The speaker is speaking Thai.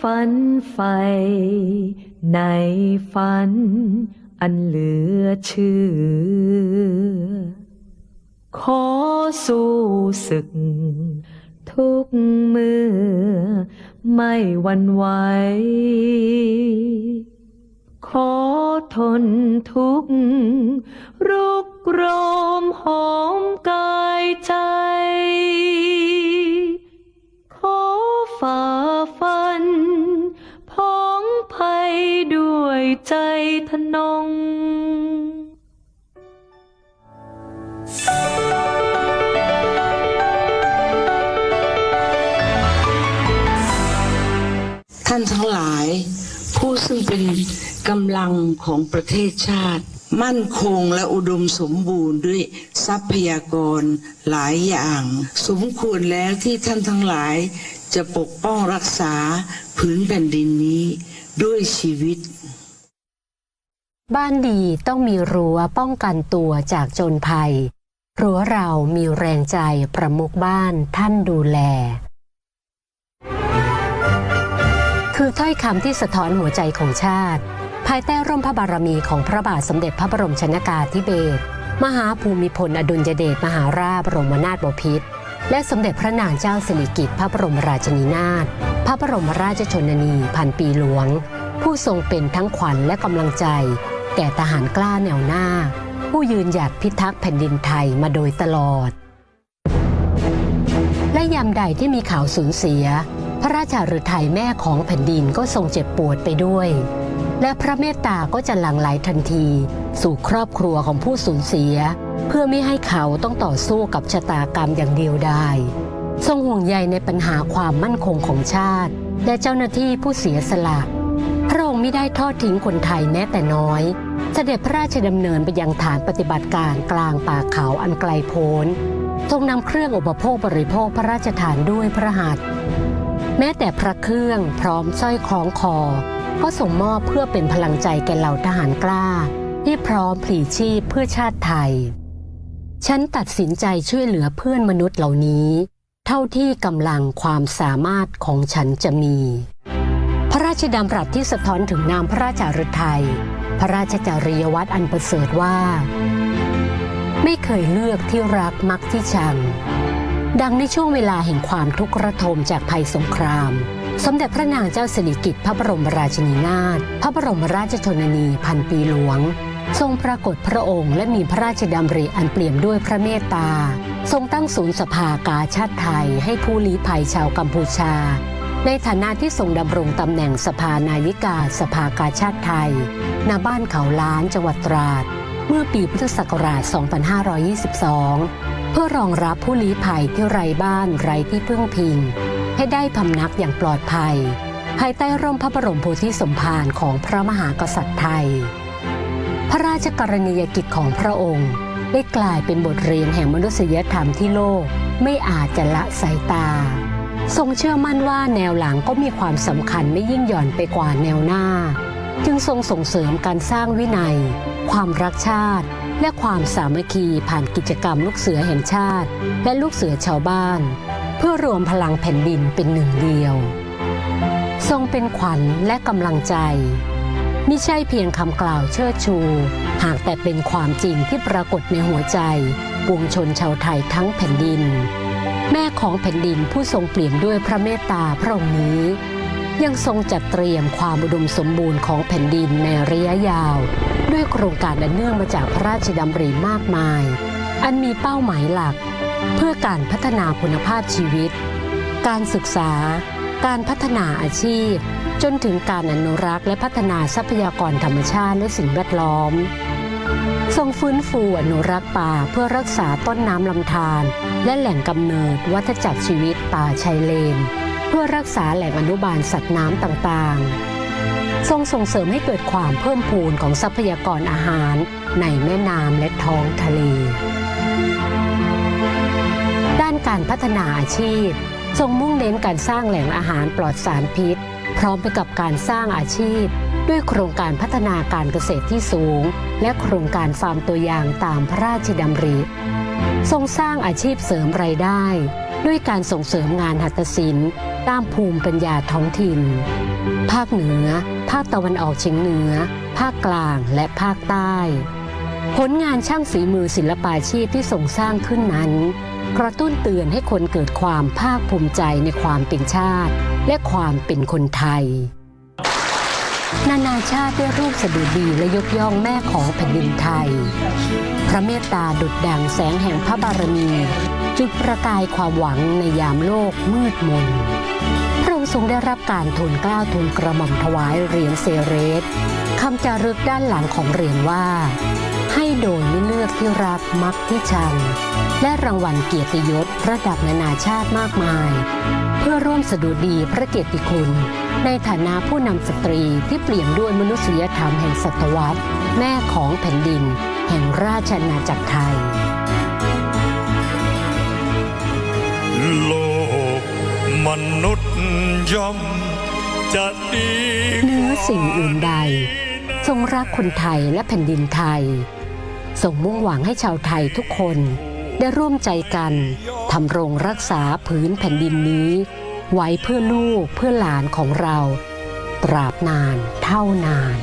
ฝันไฟ ในฝัน อันเหลือเชื่อ ขอสู้ศึก ทุกเมื่อไม่หวันไหวขอทนทุกข์รุกโรมหอมกายใจ ใจทนงท่านทั้งหลาย ผู้ซึ่งเป็นกำลังของประเทศชาติ มั่นคงและอุดมสมบูรณ์ด้วยทรัพยากรหลายอย่าง สมควรแล้วที่ท่านทั้งหลาย จะปกป้องรักษาผืนแผ่นดินนี้ด้วยชีวิต บ้านดีต้องมีรั้วป้องกันตัวจากโจรภัย รั้วเรามีแรงใจประมุขบ้านท่านดูแล คือถ้อยคำที่สะท้อนหัวใจของชาติ ภายใต้ร่มพระบารมีของพระบาทสมเด็จพระบรมชนากาธิเบศรมหาภูมิพลอดุลยเดชมหาราชบรมนาถบพิตรและสมเด็จพระนางเจ้าสิริกิติ์พระบรมราชินีนาถพระบรมราชชนนีพันปีหลวง ผู้ทรงเป็นทั้งขวัญและกำลังใจ แก่ทหารกล้าแนวหน้า ผู้ยืนหยัดพิทักษ์แผ่นดินไทยมาโดยตลอด และยามใดที่มีข่าวสูญเสีย พระราชาฤทัยแม่ของแผ่นดินก็ทรงเจ็บปวดไปด้วย และพระเมตตาก็จะหลั่งไหลทันที สู่ครอบครัวของผู้สูญเสีย เพื่อไม่ให้เขาต้องต่อสู้กับชะตากรรมอย่างเดียวไดายทรงห่วงใยในปัญหาความมั่นคงของชาติ และเจ้าหน้าที่ผู้เสียสละพระองค์ไม่ได้ทอดทิ้งคนไทยแม้แต่น้อย เสด็จพระราชดำเนินไปยังฐานปฏิบัติการกลางป่าเขาอันไกลโพ้น ทรงนำเครื่องอุปโภคบริโภคพระราชทานด้วยพระหัตถ์แม้แต่พระเครื่องพร้อมสร้อยคล้องคอ ก็ส่งมอบเพื่อเป็นพลังใจแก่เหล่าทหารกล้า ที่พร้อมพลีชีพเพื่อชาติไทย ฉันตัดสินใจช่วยเหลือเพื่อนมนุษย์เหล่านี้ เท่าที่กำลังความสามารถของฉันจะมี พระราชดำรัสที่สะท้อนถึงนามพระราชาฤทัย พระราชจริยวัตรอันประเสริฐว่า ไม่เคยเลือกที่รักมักที่ชัง ดังในช่วงเวลาแห่งความทุกข์ระทมจากภัยสงคราม สมเด็จพระนางเจ้าสิริกิติ์พระบรมราชินีนาถพระบรมราชชนนีพันปีหลวง ทรงปรากฏพระองค์และมีพระราชดำริอันเปี่ยมด้วยพระเมตตา ทรงตั้งศูนย์สภากาชาติไทยให้ผู้ลี้ภัยชาวกัมพูชา ในฐานะที่ทรงดำรงตำแหน่งสภานายิกาสภากาชาติไทย ณ บ้านเขาล้านจังหวัดตราด เมื่อปีพุทธศักราช 2522 เพื่อรองรับผู้ลี้ภัยที่ไร้บ้านไร้ที่พึ่งพิง ให้ได้พำนักอย่างปลอดภัย ภายใต้ร่มพระบรมโพธิสมภารของพระมหากษัตริย์ไทย พระราชกรณียกิจของพระองค์ได้กลายเป็นบทเรียนแห่งมนุษยธรรมที่โลกไม่อาจจะละสายตา ทรงเชื่อมั่นว่าแนวหลังก็มีความสำคัญไม่ยิ่งหย่อนไปกว่าแนวหน้า จึงทรงส่งเสริมการสร้างวินัย ความรักชาติ และความสามัคคีผ่านกิจกรรมลูกเสือแห่งชาติ และลูกเสือชาวบ้าน เพื่อรวมพลังแผ่นดินเป็นหนึ่งเดียว ทรงเป็นขวัญและกำลังใจมิใช่เพียงคำกล่าวเชิดชู หากแต่เป็นความจริงที่ปรากฏในหัวใจปวงชนชาวไทยทั้งแผ่นดิน แม่ของแผ่นดินผู้ทรงเปลี่ยนด้วยพระเมตตาพระองค์นี้ ยังทรงจัดเตรียมความอุดมสมบูรณ์ของแผ่นดินในระยะยาว ด้วยโครงการอันเนื่องมาจากพระราชดำริมากมาย อันมีเป้าหมายหลัก เพื่อการพัฒนาคุณภาพชีวิต การศึกษา การพัฒนาอาชีพ จนถึงการอนุรักษ์และพัฒนาทรัพยากรธรรมชาติและสิ่งแวดล้อม ทรงฟื้นฟูอนุรักษ์ป่าเพื่อรักษาต้นน้ำลำธารและแหล่งกำเนิดวัฏจักรชีวิตป่าชายเลน เพื่อรักษาแหล่งอนุบาลสัตว์น้ำต่างๆ ทรงส่งเสริมให้เกิดความเพิ่มพูนของทรัพยากรอาหารในแม่น้ำและท้องทะเล ด้านการพัฒนาอาชีพ ทรงมุ่งเน้นการสร้างแหล่งอาหารปลอดสารพิษ พร้อมไปกับการสร้างอาชีพ ด้วยโครงการพัฒนาการเกษตรที่สูง และโครงการฟาร์มตัวอย่างตามพระราชดำริ ทรงสร้างอาชีพเสริมรายได้ ด้วยการส่งเสริมงานหัตถศิลป์ ตามภูมิปัญญาท้องถิ่น ภาคเหนือ ภาคตะวันออกเฉียงเหนือ ภาคกลางและภาคใต้ ผลงานช่างฝีมือศิลปาชีพที่ส่งสร้างขึ้นนั้น กระตุ้นเตือนให้คนเกิดความภาคภูมิใจในความเป็นชาติ และความเป็นคนไทย นานาชาติได้รูปสดุดีและยกย่องแม่ของแผ่นดินไทย พระเมตตาดุดดังแสงแห่งพระบารมี จุดประกายความหวังในยามโลกมืดมนพระองค์ทรงได้รับการทูลเกล้าทูลกระหม่อมถวายเหรียญเซเรสคำจารึกด้านหลังของเหรียญว่า ให้โดยไม่เลือก ที่รักมักที่ชัง และรางวัลเกียรติยศระดับนานาชาติมากมาย เพื่อร่วมสดุดีพระเกียรติคุณ ในฐานะผู้นำสตรีที่เปลี่ยนด้วยมนุษยธรรมแห่งศตวรรษ แม่ของแผ่นดิน แห่งราชอาณาจักรไทย โลกมนุษย์ย่อมจะดีเหนือสิ่งอื่นใด ทรงรักคนไทยและแผ่นดินไทย ส่งมุ่งหวังให้ชาวไทยทุกคนได้ร่วมใจกันทำรงรักษาพื้นแผ่นดินนี้ ไว้เพื่อลูกเพื่อหลานของเรา ตราบนานเท่านาน